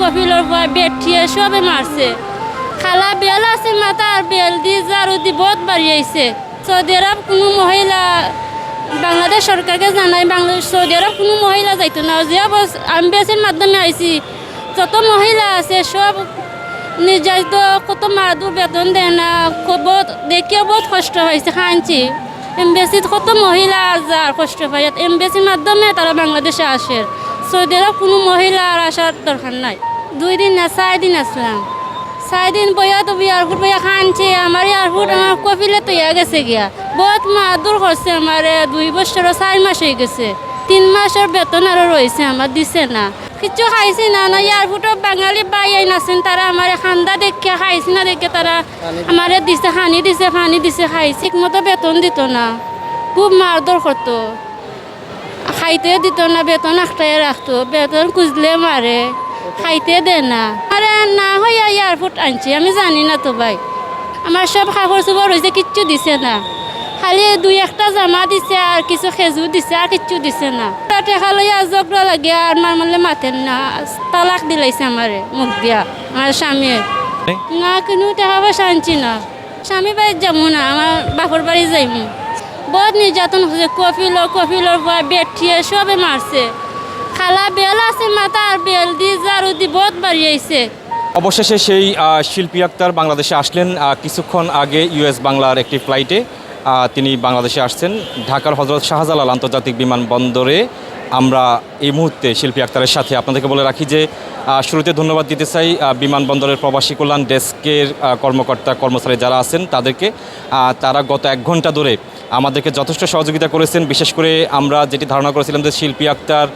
কপিলর ভয় বেঠিয়ে সবে মারছে খালা বেল আছে মাথা আর বেল দিয়ে জারু দি বহুত বাড়িয়েছে সৌদি আরব কোনো মহিলা, বাংলাদেশ সরকারকে জানাই, বাংলাদেশ সৌদি আরব কোনো মহিলা যাইতো না। যে আম্বিয়াসের মাধ্যমে আইছি যত মহিলা আছে সব নির্যাতিত কত মাদুর বেতন দেয় না। বহুত দেখিও বহুত কষ্ট হয়েছে খানছি এমবেসিত কত মহিলা যার কষ্ট পায়। এমবেসির মাধ্যমে তারা বাংলাদেশে আসে। সৌদি আরব কোনো মহিলা আর আসার দরকার নাই। দুই দিন না, চার দিন আসলাম। চার দিন বইয়া তো এয়ারপোর্ট বইয়া খানছে আমার এয়ারপোর্ট আমার কপিলে তো ইয়া গেছে গিয়া। বহুত মাদুর করছে আমার, দুই বছর চার মাস হয়ে গেছে। তিন মাসের বেতন আরও রয়েছে, আমার দিছে না। কিছু খাইছি না না এয়ারপোর্টে বাঙালি বাই আছেন, তারা আমার খান্দা দেখে খাইছি না দেখে তারা আমার দিছে হানি দিছে পানি দিছে, খাইছি। ঠিক মতো বেতন দিত না। খুব মারধর করতো। খাইতে দিত না বেতন একটাই রাখতো। বেতন খুঁজলে মারে খাইতে দে না। আরে না হইয়া এয়ারপোর্ট আনছি আমি জানি না তো ভাই। আমার সব কাপড় চোপড় হয়েছে কিচ্ছু দিছে না। খালি দুই একটা জামা দিছে আর কিছু খেজুর দিছে আর কিচ্ছু দিছে না। টেকা লইয়া জগড়া লাগে আর মার মারলে মাতেন না। তালাক দিলাইছে আমারে মুখ দিয়া আমার স্বামী না। কোনো টাকা পয়সা আনছি না। স্বামী বাড়ি যাব না আমার বাপর বাড়ি যাইমু। বহুত নির্যাতন হচ্ছে কপিল কপিলর ভয় বেঠিয়ে সবে মারছে। খালা বেল আছে, মাথা আর বেল দিয়ে জারু দি বহুত বাড়িয়েছে অবশেষে সেই শিল্পী আক্তার বাংলাদেশে আসলেন। কিছুক্ষণ আগে ইউএস বাংলার একটি ফ্লাইটে তিনি বাংলাদেশে আসছেন। ঢাকার হজরত শাহজালাল আন্তর্জাতিক বিমানবন্দরে আমরা এই মুহূর্তে শিল্পী আক্তারের সাথে আপনাদেরকে বলে রাখি যে শুরুতে ধন্যবাদ দিতে চাই বিমানবন্দরের প্রবাসী কল্যাণ ডেস্কের কর্মকর্তা, কর্মচারী যারা আছেন তাদেরকে। তারা গত এক ঘণ্টা ধরে আমাদেরকে যথেষ্ট সহযোগিতা করেছেন, বিশেষ করে আমরা যেটি ধারণা করেছিলাম যে শিল্পী আক্তার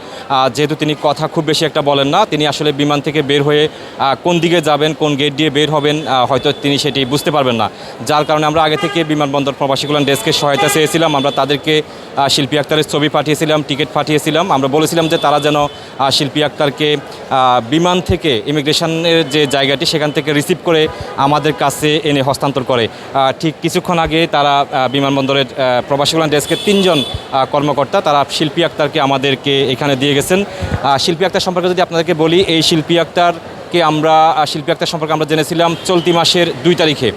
যেহেতু তিনি কথা খুব বেশি একটা বলেন না, তিনি আসলে বিমান থেকে বের হয়ে কোন দিকে যাবেন, কোন গেট দিয়ে বের হবেন হয়তো তিনি সেটি বুঝতে পারবেন না। যার কারণে আমরা আগে থেকে বিমানবন্দর প্রবাসী কল্যাণ ডেস্কের সহায়তা চেয়েছিলাম, আমরা তাদেরকে শিল্পী আক্তারের ছবি পাঠিয়েছিলাম, টিকিট পাঠিয়েছিলাম, আমরা বলেছিলাম যে তারা যেন শিল্পী আক্তারকে বিমান থেকে ইমিগ্রেশনের যে জায়গাটি, সেখান থেকে রিসিভ করে আমাদের কাছে এনে হস্তান্তর করে। ঠিক কিছুক্ষণ আগে তারা বিমানবন্দরের প্রবাসী কল্যাণ ডেস্কের তিনজন কর্মকর্তা, তারা শিল্পী আক্তারকে আমাদেরকে এখানে দিয়ে গেছেন। শিল্পী আক্তার সম্পর্কে যদি আপনাদেরকে বলি, এই শিল্পী আক্তারকে আমরা শিল্পী আক্তার সম্পর্কে আমরা জেনেছিলাম চলতি মাসের দুই তারিখে।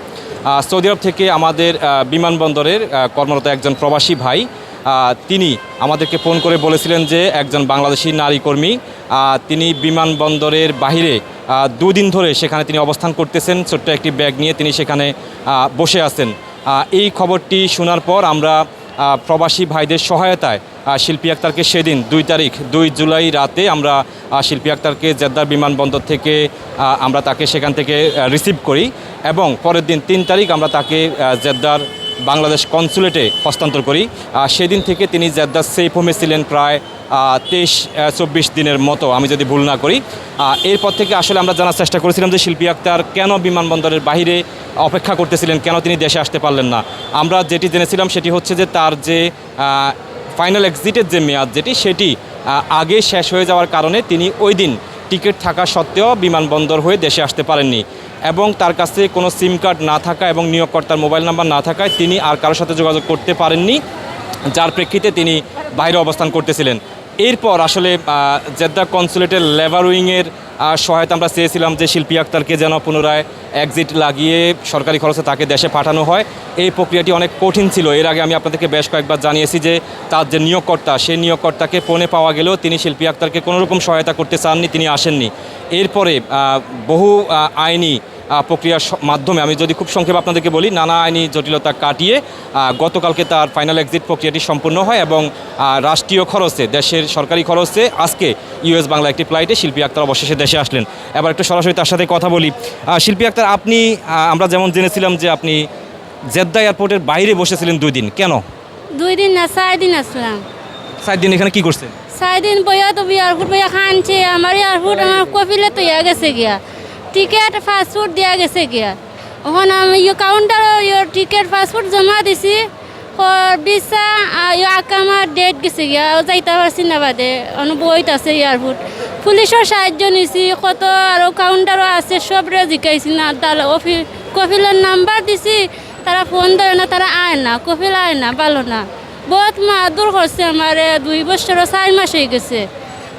সৌদি আরব থেকে আমাদের বিমানবন্দরের কর্মরত একজন প্রবাসী ভাই তিনি আমাদেরকে ফোন করে বলেছিলেন যে একজন বাংলাদেশি নারী কর্মী তিনি বিমানবন্দরের বাহিরে দুদিন ধরে সেখানে তিনি অবস্থান করতেছেন, ছোট্ট একটি ব্যাগ নিয়ে তিনি সেখানে বসে আছেন। এই খবরটি শোনার পর আমরা প্রবাসী ভাইদের সহায়তায় শিল্পী আক্তারকে সেদিন দুই তারিখ, দুই জুলাই রাতে আমরা শিল্পী আক্তারকে জেদ্দার বিমানবন্দর থেকে আমরা তাকে সেখান থেকে রিসিভ করি এবং পরের দিন তিন তারিখ আমরা তাকে জেদ্দার বাংলাদেশ কনসুলেটে হস্তান্তর করি। সেদিন থেকে তিনি জেদ্দার সেফ হোমে ছিলেন প্রায় তেইশ চব্বিশ দিনের মতো, আমি যদি ভুল না করি। এরপর থেকে আসলে আমরা জানার চেষ্টা করেছিলাম যে শিল্পী আক্তার কেন বিমানবন্দরের বাইরে অপেক্ষা করতেছিলেন, কেন তিনি দেশে আসতে পারলেন না। আমরা যেটি জেনেছিলাম সেটি হচ্ছে যে তার যে ফাইনাল এক্সিটের যে মেয়াদ যেটি, সেটি আগে শেষ হয়ে যাওয়ার কারণে তিনি ওই দিন টিকিট থাকা সত্ত্বেও বিমানবন্দর হয়ে দেশে আসতে পারেননি এবং তার কাছে কোনো সিম কার্ড না থাকা এবং নিয়োগকর্তার মোবাইল নাম্বার না থাকায় তিনি আর কারোর সাথে যোগাযোগ করতে পারেননি, যার প্রেক্ষিতে তিনি বাইরে অবস্থান করতেছিলেন। এরপর আসলে জেদ্দা কনসুলেটের লেবার উইংয়ের সহায়তা আমরা চেয়েছিলাম যে শিল্পী আক্তারকে যেন পুনরায় এক্সিট লাগিয়ে সরকারি খরচে তাকে দেশে পাঠানো হয়। এই প্রক্রিয়াটি অনেক কঠিন ছিল। এর আগে আমি আপনাদেরকে বেশ কয়েকবার জানিয়েছি যে তার যে নিয়োগকর্তা, সেই নিয়োগকর্তাকে ফোনে পাওয়া গেলেও তিনি শিল্পী আক্তারকে কোনোরকম সহায়তা করতে চাননি, তিনি আসেননি। এরপরে বহু আইনি প্রক্রিয়ার মাধ্যমে। আমি যদি খুব সংক্ষেপে আপনাদেরকে বলি নানা আইনি জটিলতা কাটিয়ে গতকালকে তার ফাইনাল এক্সিট প্রক্রিয়াটি সম্পূর্ণ হয় এবং রাষ্ট্রীয় খরচে দেশের সরকারি খরচে আজকে ইউএস বাংলা একটি ফ্লাইটে শিল্পী আক্তার অবশেষে দেশে আসলেন। এবার একটু সরাসরি তার সাথে কথা বলি। শিল্পী আক্তার আপনি আমরা যেমন জেনেছিলাম যে আপনি জেদ্দা এয়ারপোর্টের বাইরে বসেছিলেন দুই দিন। কেন? দুই দিন না চার দিন আসলাম। সাত দিন এখানে কি করছেন? চার দিন বইয়া তো এয়ারপোর্ট বইয়া খানছে। আমার এয়ারপোর্ট আমার কপিলে তো ইয়া গেছে গিয়া। টিকেট পাসপোর্ট দিয়া গেছে গিয়া। ওখানে আমি ইয়ে কাউন্টার ইয়ে টিকেট পাসপোর্ট জমা দিছি। বিশা ইয়ে আকামার ডেট গেছে গিয়া। যাইতে পারছি না বাদে। অনুবইত আছে এয়ারপোর্ট পুলিশের সাহায্য নিছি, কত আরও কাউন্টারও আছে সবরে জিকাইছি না। তার অফিস কপিলের নাম্বার দিছি, তারা ফোন ধরে না, তারা আয় না। কপিল আয় না, ভালো না। বহুত মাদুর করছে আমার। দুই বছর চার মাস হয়ে গেছে।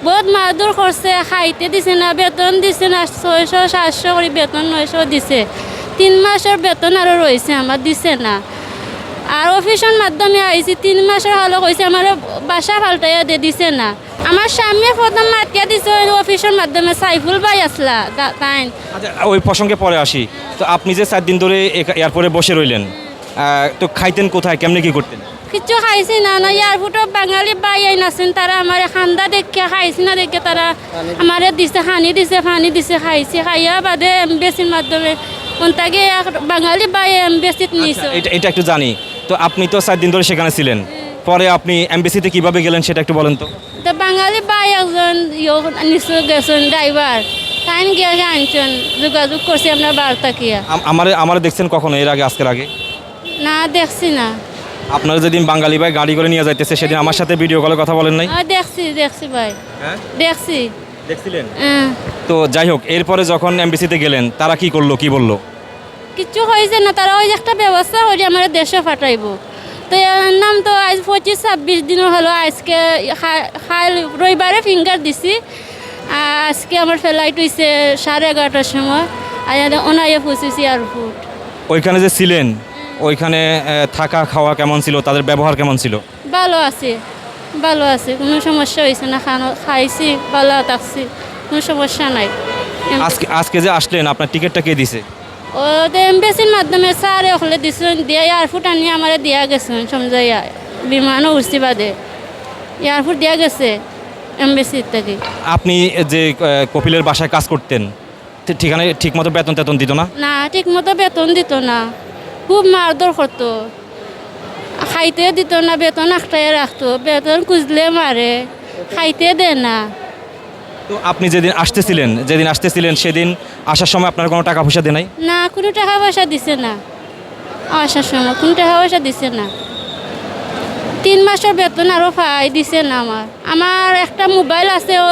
বহুত মারধর করছে খাইতে দিছে না, বেতন দিছে না, ছয়শো, সাতশো করে বেতন, নয়শো দিছে। তিন মাসের বেতন আরও রয়েছে, আমার দিছে না। আর অফিসের মাধ্যমে আইছি, তিন মাসের হলো কইছে আমার বাসা ফাল্টাইয়া দিয়ে দিছে না। আমার স্বামী প্রথম মাতিয়া দিছে, ওই অফিসের মাধ্যমে সাইফুল ভাই আসলা তাই আচ্ছা ওই প্রসঙ্গে পরে আসি। তো আপনি যে চার দিন ধরে এয়ারপোর্টে বসে রইলেন তো খাইতেন কোথায়, কেমনে কি করতেন? কিছু খাইছি না না এয়ারপোর্টত বাঙালি বাই আইন আছেন তারা আমার খান্দা দেখে খাইছি না দেখে তারা আমারে দিছে হানি দিছে পানি দিছে খাইছি খাইয়া বাদে এমবেসির মাধ্যমে ওনটাকে বাঙালি বাই এমবেসিত নিছে। এটা এটা একটু জানি। তো আপনি তো চার দিন ধরে সেখানে ছিলেন। পরে আপনি এমবিসিতে কীভাবে গেলেন সেটা একটু বলেন তো। তো বাঙালি বাই একজন নিশ্চয় গেছেন ড্রাইভার। তাই গিয়ে আনছেন যোগাযোগ করছি আমরা বার্তা কিয়া আমার আমারে আমারে দেখছেন কখনো এর আগে আজকের আগে? না দেখছি না। আপনারা যেদিন বাঙালি ভাই গাড়ি করে নিয়ে যাইতেছে সেদিন আমার সাথে ভিডিও কলে কথা বলেন নাই? দেখছি দেখছি ভাই। হ্যাঁ? দেখছি। দেখছিলেন? হ্যাঁ। তো যাই হোক এরপরে যখন এমবিসিতে গেলেন তারা কি করল কি বলল? কিছু হয়েছে না তারা ওই একটা ব্যবস্থা করে আমার দেশে পাঠাইব। তো এর নাম তো আজ পঁচিশ ছাব্বিশ দিন হলো আজকে রবিবারে ফিঙ্গার দিছি। আজকে আমার ফ্লাইট হয়েছে সাড়ে এগারোটার সময় আর ওনাইয়ে পৌঁছেছি এয়ারপোর্ট ওইখানে যে ছিলেন ওইখানে থাকা খাওয়া কেমন ছিল? তাদের ব্যবহার কেমন ছিল? ভালো আছে ভালো আছে। কোনো সমস্যা হয়েছে না খানো খাইছি ভালো থাকছি কোনো সমস্যা নাই। আজকে আজকে যে আসলেন আপনার টিকিটটা কে দিছে? ও তো এমবেসির মাধ্যমে স্যার ওখানে দিছেন দিয়ে এয়ারপোর্ট আনিয়ে আমার দিয়া গেছেন সমঝাইয়া বিমানও উঠছি বাদে। এয়ারপোর্ট দিয়া গেছে এমবেসির থেকে। আপনি যে কপিলের বাসায় কাজ করতেন ঠিক- ঠিকানে ঠিক মতো বেতন টেতন দিত না? না ঠিকমতো বেতন দিত না। খুব মারধর করতো খাইতে দিত না বেতন একটাই রাখতো বেতন খুঁজলে মারে খাইতে দে না। তো আপনি যেদিন আসতেছিলেন যেদিন আসতেছিলেন সেদিন আসার সময় আপনার কোনো টাকা পয়সা দেয় নাই? না কোনো টাকা পয়সা দিছে না। আসার সময় কোনো টাকা পয়সা দিছে না। তিন মাসের বেতন আরও পাই দিছে না আমার। আমার একটা মোবাইল আছে ও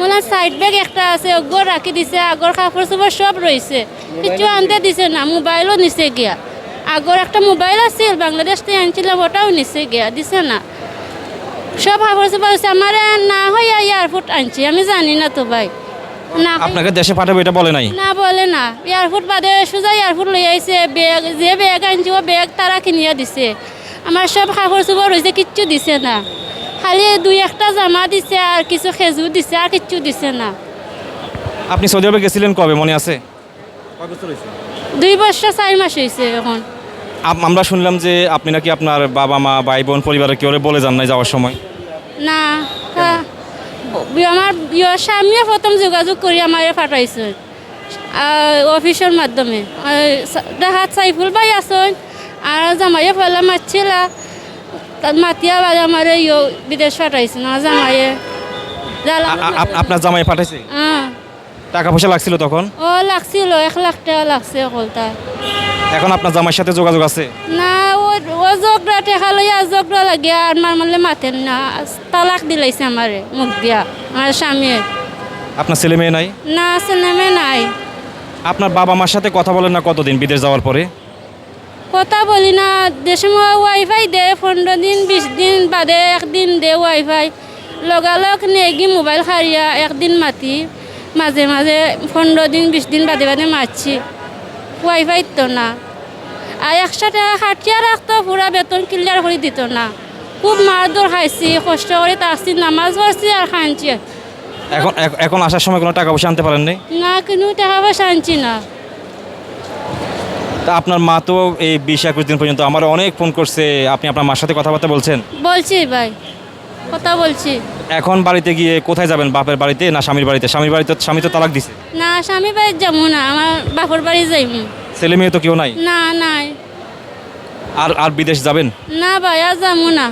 মানে সাইড ব্যাগ একটা আছে ওগর রাখি দিছে আগর কাপড় চোপড় সব রয়েছে কিছু আনতে দিছে না মোবাইলও নিছে গিয়া। আগর একটা মোবাইল আছিল বাংলাদেশ থেকে আনছিলাম ওটাও নিছে গিয়া দিছে না। সব চোপড় আছে আমার না হইয়া এয়ারপোর্ট আনছি আমি জানি না তো ভাই। না আপনাকে দেশে পাঠাবো এটা বলে নাই? না বলে না। এয়ারপোর্ট বাদে সোজা এয়ারপোর্ট লই আইছে ব্যাগ যে ব্যাগ আনছি ও ব্যাগ তারা কিনিয়া দিছে। আমার সব কাপড় চোপড় হয়েছে কিচ্ছু দিছে না। খালি দুই একটা জামা দিছে আর কিছু খেজুর দিছে আর কিচ্ছু দিছে না। আপনি সৌদি আরবে গেছিলেন কবে মনে আছে? দুই বছর চার মাস হয়েছে এখন। আমরা শুনলাম যে আপনি নাকি আপনার বাবা মা ভাই বোন পরিবারের কেউ বলে যান নাই যাওয়ার সময়? না তা- আমার স্বামীয়ে প্রথম যোগাযোগ করে আমারে পাঠাইছে। অফিসের মাধ্যমে। দেখাত সাইফুল ভাই আসন আর জামাইয়ে ফেলা মারছিলা তার মাতিয়া বাদে আমার বিদেশ পাঠাইছে না জামাইয়ে। আপনার জামাই পাঠাইছে? হ্যাঁ। টাকা পয়সা লাগছিল তখন? ও লাগছিল এক লাখ টাকা লাগছে কলতা এখন আপনার জামাইয়ের সাথে যোগাযোগ আছে? না ও ও জগড়া টেকা লইয়া জগড়া লাগিয়া আর মার মারলে মাতেন না। তালাক দিলাইছে আমারে মুখ দিয়া আমার স্বামীয়ে আপনার ছেলে মেয়ে নাই? না ছেলেমে নাই। আপনার বাবা মার সাথে কথা বলেন না কতদিন বিদেশ যাওয়ার পরে? কথা বলি না দেশে ওয়াইফাই দে পনেরো দিন বিশ দিন বাদে একদিন দে ওয়াইফাই লগালগ নেগি মোবাইল হারিয়া একদিন মাতি মাঝে মাঝে পনেরো দিন বিশ দিন বাদে বাদে মারছি। ওয়াইফাই তো না। আর একশো টাকা খাটিয়া রাখতো পুরা বেতন ক্লিয়ার করে দিত না। খুব মারধর খাইছি কষ্ট করে তাসছি নামাজ পড়ছি আর খাইছি এখন এখন আসার সময় কোনো টাকা পয়সা আনতে পারেন নাই না কিন্তু টাকা পয়সা আনছি না। তা আপনার মা তো এই বিশ একুশ দিন পর্যন্ত আমার অনেক ফোন করছে আপনি আপনার মার সাথে কথাবার্তা বলছেন? বলছি ভাই কথা বলছি। এখন বাড়িতে গিয়ে কোথায় যাবেন বাপের বাড়িতে না স্বামীর বাড়িতে? স্বামীর বাড়িতে স্বামী তো তালাক দিছে। না স্বামী বাড়ি যাব না আমার বাপের বাড়ি যাইমু। ছেলে মেয়ে তো কেউ নাই? না নাই। আর আর বিদেশ যাবেন? না ভাই আর যাব না।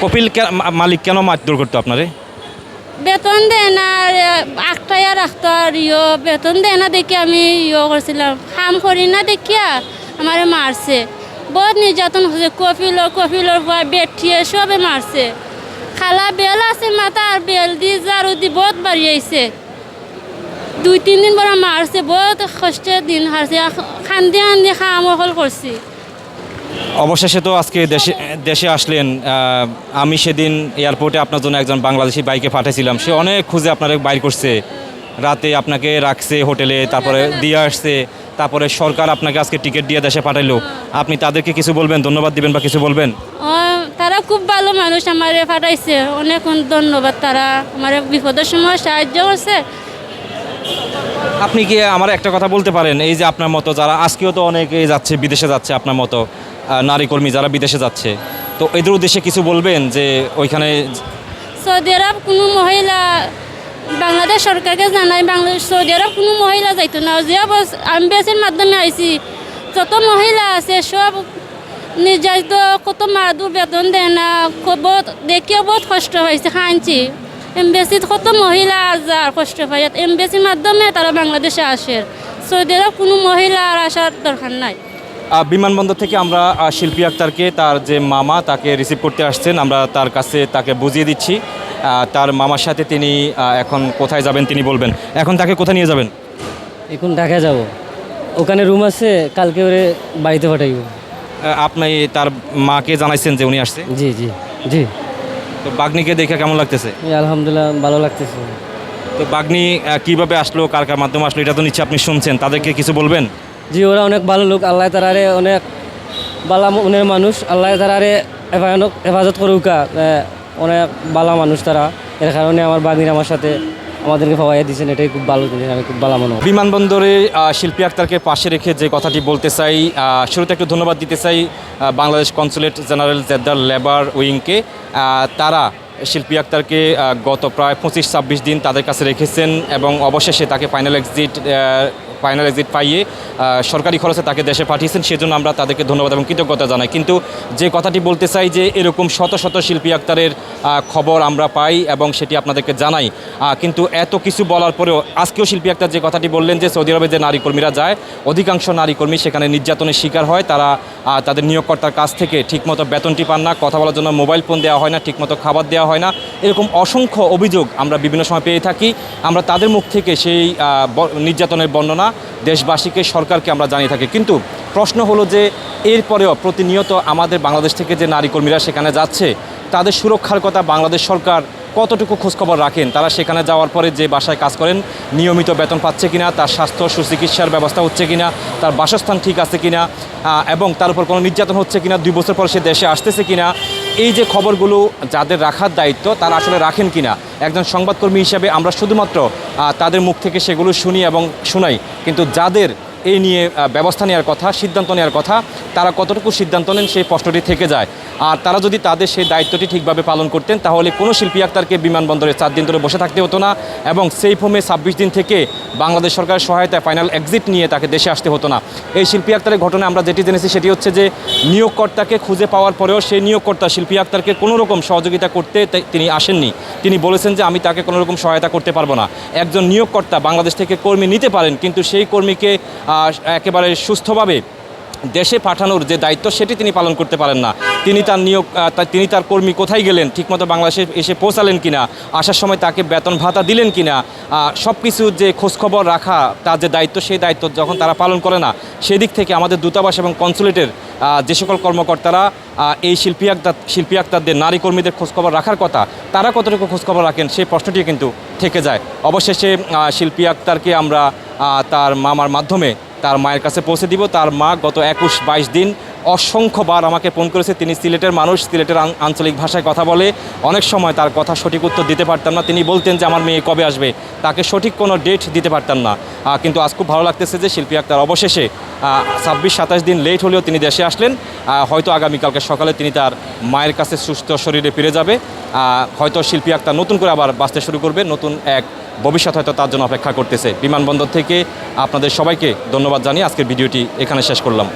কপিল মালিক কেন মারধর করতো আপনারে? বেতন দেয় না আর আটটাইয়া রাখতো আর ইয়ো বেতন দেয় না দেখি আমি ইয়ে করছিলাম। কাম করি না দেখিয়া আমারে মারছে। বহুত নির্যাতন হচ্ছে কপিলর কপিলর ভয় বেঠিয়ে সবে মারছে। খালা বেল আছে মাথা আর বেল দি জারু দি বহুত বাড়িয়েছে দুই তিন দিন পর আমার মারছে বহুত কষ্টের দিন হারছে খান্দি খান্দি খাম অকল করছি অবশেষে তো আজকে দেশে দেশে আসলেন আমি সেদিন এয়ারপোর্টে আপনার জন্য একজন বাংলাদেশি বাইকে পাঠিয়েছিলাম সে অনেক খুঁজে আপনাকে বাইর করছে। রাতে আপনাকে রাখছে হোটেলে তারপরে দিয়ে আসছে তারপরে সরকার আপনাকে আজকে টিকিট দিয়ে দেশে পাঠাইলো। আপনি তাদেরকে কিছু বলবেন? ধন্যবাদ দিবেন বা কিছু বলবেন? তারা খুব ভালো মানুষ আমারে পাঠাইছে। অনেক ধন্যবাদ। তারা আমার বিপদের সময় সাহায্য করছে। আপনি কি আমার একটা কথা বলতে পারেন? এই যে আপনার মতো যারা, আজকেও তো অনেকে যাচ্ছে, বিদেশে যাচ্ছে আপনার মতো নারী কর্মী যারা বিদেশে যাচ্ছে। তো এদের উদ্দেশ্যে কিছু বলবেন যে ওইখানে সৌদি আরব কোনো মহিলা বাংলাদেশ সরকারকে জানাই, বাংলাদেশ, সৌদি আরব কোনো মহিলা যাইতো না। যে আম্বেসির মাধ্যমে আইছি, যত মহিলা আছে, সব নির্যাতিত, কত মাদু বেতন দেয় না খুব দেখিও বহুত কষ্ট হয়েছে খাঁচি এমবেসিত কত মহিলা যার কষ্ট পায়। এমবেসির মাধ্যমে তারা বাংলাদেশে আসে। সৌদি আরব কোনো মহিলা আর আসার দরকার নাই। বিমানবন্দর থেকে আমরা শিল্পী আক্তারকে তার যে মামা তাকে রিসিভ করতে আসছেন। আমরা তার কাছে তাকে বুঝিয়ে দিচ্ছি। তার মামার সাথে তিনি এখন কোথায় যাবেন তিনি বলবেন। এখন তাকে কোথায় নিয়ে যাবেন? এখন ঢাকা যাব। ওখানে রুম আছে কালকে ওরে বাড়িতে পাঠাইব। আপনি তার মাকে জানাইছেন যে উনি আসছে? জি জি জি। তো বাগনিকে দেখে কেমন লাগতেছে? আলহামদুলিল্লাহ ভালো লাগতেছে। তো বাগনি কীভাবে আসলো কার কার মাধ্যমে আসলো এটা তো নিচ্ছে আপনি শুনছেন তাদেরকে কিছু বলবেন? জি ওরা অনেক ভালো লোক আল্লাহ তারারে অনেক বালা মনের মানুষ আল্লাহ তারারে হেফাজত হেফাজত করুকা অনেক বালা মানুষ তারা। এর কারণে আমার বাগির আমার সাথে আমাদেরকে খাওয়াইয়া দিয়েছেন এটাই খুব ভালো জিনিস আমি খুব ভালো মনে বিমানবন্দরে শিল্পী আক্তারকে পাশে রেখে যে কথাটি বলতে চাই শুরুতে একটু ধন্যবাদ দিতে চাই বাংলাদেশ কনসুলেট জেনারেল জেদ্দার লেবার উইংকে। তারা শিল্পী আক্তারকে গত প্রায় পঁচিশ ছাব্বিশ দিন তাদের কাছে রেখেছেন এবং অবশেষে তাকে ফাইনাল এক্সিট ফাইনাল এক্সিট পাইয়ে সরকারি খরচে তাকে দেশে পাঠিয়েছেন, সেজন্য আমরা তাদেরকে ধন্যবাদ এবং কৃতজ্ঞতা জানাই। কিন্তু যে কথাটি বলতে চাই যে এরকম শত শত শিল্পী আক্তারের খবর আমরা পাই এবং সেটি আপনাদেরকে জানাই। কিন্তু এত কিছু বলার পরেও আজকেও শিল্পী আক্তার যে কথাটি বললেন যে সৌদি আরবে যে নারী কর্মীরা যায়, অধিকাংশ নারী কর্মী সেখানে নির্যাতনের শিকার হয়। তারা তাদের নিয়োগকর্তার কাছ থেকে ঠিকমতো বেতনটি পান না, কথা বলার জন্য মোবাইল ফোন দেওয়া হয় না, ঠিকমতো খাবার দেওয়া হয় না। এরকম অসংখ্য অভিযোগ আমরা বিভিন্ন সময় পেয়ে থাকি। আমরা তাদের মুখ থেকে সেই নির্যাতনের বর্ণনা দেশবাসীকে, সরকারকে আমরা জানিয়ে থাকি। কিন্তু প্রশ্ন হলো যে, এরপরেও প্রতিনিয়ত আমাদের বাংলাদেশ থেকে যে নারী কর্মীরা সেখানে যাচ্ছে, তাদের সুরক্ষার কথা বাংলাদেশ সরকার কতটুকু খোঁজখবর রাখেন? তারা সেখানে যাওয়ার পরে যে বাসায় কাজ করেন, নিয়মিত বেতন পাচ্ছে কিনা, তার স্বাস্থ্য, সুচিকিৎসার ব্যবস্থা হচ্ছে কিনা, তার বাসস্থান ঠিক আছে কিনা এবং তার উপর কোনো নির্যাতন হচ্ছে কিনা, দুই বছর পর সে দেশে আসতেছে কিনা এই যে খবরগুলো যাদের রাখার দায়িত্ব, তারা আসলে রাখেন কি না একজন সংবাদকর্মী হিসাবে আমরা শুধুমাত্র তাদের মুখ থেকে সেগুলো শুনি এবং শোনাই। কিন্তু যাদের এই নিয়ে ব্যবস্থা নেওয়ার কথা, সিদ্ধান্ত নেওয়ার কথা, তারা কতটুকু সিদ্ধান্ত নেন সেই প্রশ্নটি থেকে যায়। আর তারা যদি তাদের সেই দায়িত্বটি ঠিকভাবে পালন করতেন, তাহলে কোনো শিল্পী আক্তারকে বিমানবন্দরে চার দিন ধরে বসে থাকতে হতো না এবং সেই হোমে ছাব্বিশ দিন থেকে বাংলাদেশ সরকারের সহায়তায় ফাইনাল এক্সিট নিয়ে তাকে দেশে আসতে হতো না। এই শিল্পী আক্তারের ঘটনায় আমরা যেটি জেনেছি সেটি হচ্ছে যে, নিয়োগকর্তাকে খুঁজে পাওয়ার পরেও সেই নিয়োগকর্তা শিল্পী আক্তারকে কোনো রকম সহযোগিতা করতে তিনি আসেননি। তিনি বলেছেন যে, আমি তাকে কোনো রকম সহায়তা করতে পারব না। একজন নিয়োগকর্তা বাংলাদেশ থেকে কর্মী নিতে পারেন, কিন্তু সেই কর্মীকে একেবারে সুস্থভাবে দেশে পাঠানোর যে দায়িত্ব সেটি তিনি পালন করতে পারেন না। তিনি তার নিয়োগ তিনি তার কর্মী কোথায় গেলেন, ঠিকমতো বাংলাদেশে এসে পৌঁছালেন কিনা, আসার সময় তাকে বেতন ভাতা দিলেন কিনা সব কিছু যে খোঁজখবর রাখা, তার যে দায়িত্ব সেই দায়িত্ব যখন তারা পালন করে না, সেদিক থেকে আমাদের দূতাবাস এবং কনসুলেটের যে সকল কর্মকর্তারা এই শিল্পী আক্তার, শিল্পী আক্তারদের, নারী কর্মীদের খোঁজখবর রাখার কথা, তারা কতটুকু খোঁজখবর রাখেন সেই প্রশ্নটি কিন্তু থেকে যায়। অবশেষে শিল্পী আক্তারকে আমরা তার মামার মাধ্যমে তার মায়ের কাছে পৌঁছে দিব। তার মা গত একুশ বাইশ দিন অসংখ্যবার আমাকে ফোন করেছে। তিনি সিলেটের মানুষ, সিলেটের আঞ্চলিক ভাষায় কথা বলে। অনেক সময় তার কথা সঠিক উত্তর দিতে পারতাম না। তিনি বলতেন যে, আমার মেয়ে কবে আসবে? তাকে সঠিক কোনো ডেট দিতে পারতাম না। কিন্তু আজ খুব ভালো লাগতেছে যে, শিল্পী আক্তার অবশেষে ছাব্বিশ সাতাশ দিন লেট হলেও তিনি দেশে আসলেন। হয়তো আগামীকালকে সকালে তিনি তার মায়ের কাছে সুস্থ শরীরে ফিরে যাবে। হয়তো শিল্পী আক্তার নতুন করে আবার বাঁচতে শুরু করবে। নতুন এক ভবিষ্যৎ হয়তো তার জন্য অপেক্ষা করতেছে। বিমানবন্দর থেকে আপনাদের সবাইকে ধন্যবাদ জানিয়ে আজকের ভিডিওটি এখানে শেষ করলাম।